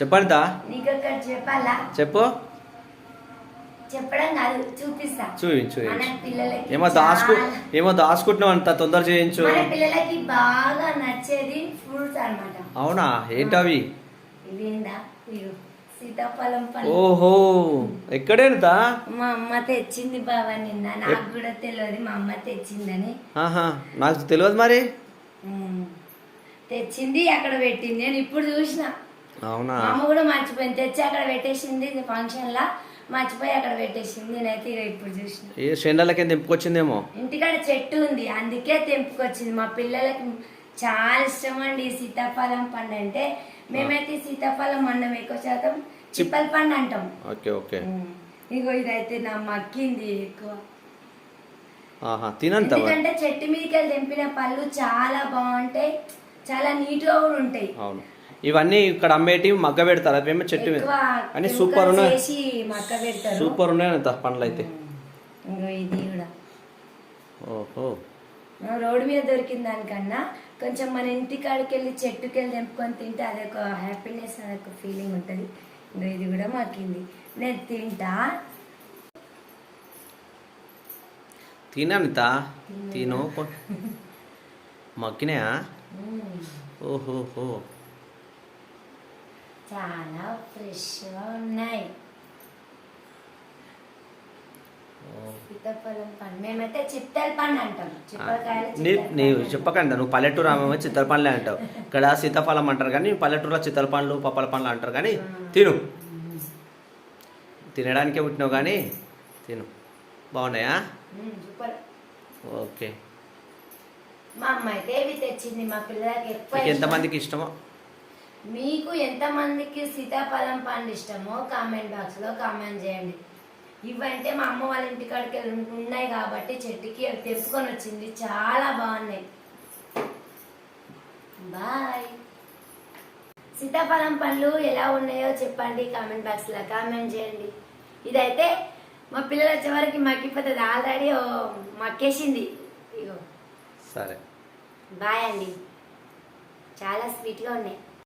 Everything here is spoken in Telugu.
చెప్పండి చెప్పు. చెప్పడం కాదు చూపిస్తా. చూపించు ఏమో దాచుకు ఏమో దాచుకుంటున్నావు అంత తొందర చేయించు. పిల్లలకి బాగా నచ్చేది ఫ్రూట్స్ అన్నమాట. అవునా? ఏంటవి? సీతాఫలం ఓహో ఎక్కడేంతా మా అమ్మ తెచ్చింది బావా నిన్న. నాకు కూడా తెలియదు మా అమ్మ తెచ్చిందని. ఆహా నాకు తెలియదు మరి. తెచ్చింది అక్కడ పెట్టింది. నేను ఇప్పుడు చూసిన. అవునా? మా అమ్మ కూడా మర్చిపోయింది. తెచ్చి అక్కడ పెట్టేసింది ఫంక్షన్ లా. మర్చిపోయి అక్కడ పెట్టేసింది. నేనైతే ఇక ఇప్పుడు చూసిన. ఏ షెండలకి తెంపుకొచ్చిందేమో? ఇంటికాడ చెట్టు ఉంది. అందుకే తెంపుకొచ్చింది. మా పిల్లలకి చాలా ఇష్టం అండి ఈ సీతాఫలం పండు అంటే. మేమైతే ఈ సీతాఫలం అన్నం ఎక్కువ శాతం చిప్పల పండు అంటాం. Okay okay. ఇగో ఇదైతే నా మక్కింది ఎక్కువ. ఆహా ఎందుకంటే చెట్టు మీదకి వెళ్ళి తెంపిన పళ్ళు చాలా బాగుంటాయి. చాలా నీట్గా కూడా ఉంటాయి. అవును. ఇవన్నీ ఇక్కడ అమ్మేటి మగ్గ పెడతారు. అవేమో చెట్టు మీద. అని సూపర్ ఉన్నాయి. సూపర్ ఉన్నాయి అంత పండ్లు అయితే. ఓహో. రోడ్డు మీద దొరికిన దానికన్నా కొంచెం మన ఇంటి కాడికి వెళ్ళి చెట్టుకి వెళ్ళి తెంపుకొని తింటే అదొక హ్యాపీనెస్ అదొక ఫీలింగ్ ఉంటుంది. ఇంకో ఇది కూడా మాకింది. నేను తింటా. తిననిత తిను. మగ్గినాయా. ఓహోహో. చాలా ఫ్రెష్గా ఉన్నాయి సీతాఫలం పండు మేమైతే చిత్తల పండు అంటాం. చిప్పకాయలు నీ చిత్తల నీవు పండు. చెప్పకండి నువ్వు పల్లెటూరు ఆమె చిత్తల పండ్లే అంటావు. ఇక్కడ సీతాఫలం అంటారు కానీ పల్లెటూరులో చిత్తల పండ్లు పప్పల పండ్లు అంటారు కానీ తిను. తినడానికే పుట్టినావు కానీ తిను. బాగున్నాయా? ఓకే. మా అమ్మ అయితే ఇవి తెచ్చింది మా పిల్లలకి ఎక్కువ మీకు ఇష్టం. ఎంతమందికి ఇష్టమో? మీకు ఎంతమందికి సీతాఫలం పండు ఇష్టమో కామెంట్ బాక్స్లో కామెంట్ చేయండి. ఇవంటే మా అమ్మ వాళ్ళ ఇంటికాడికి వెళ్ళి ఉన్నాయి కాబట్టి చెట్టుకి అవి తెంపుకొని వచ్చింది. చాలా బాగున్నాయి. బాయ్. సీతాఫలం పండ్లు ఎలా ఉన్నాయో చెప్పండి కామెంట్ బాక్స్లో కామెంట్ చేయండి. ఇదైతే మా పిల్లలు వచ్చే వరకు మక్కిపోతుంది ఆల్రెడీ మక్కేసింది ఇగో. సరే. బాయ్ అండి. చాలా స్వీట్గా ఉన్నాయి.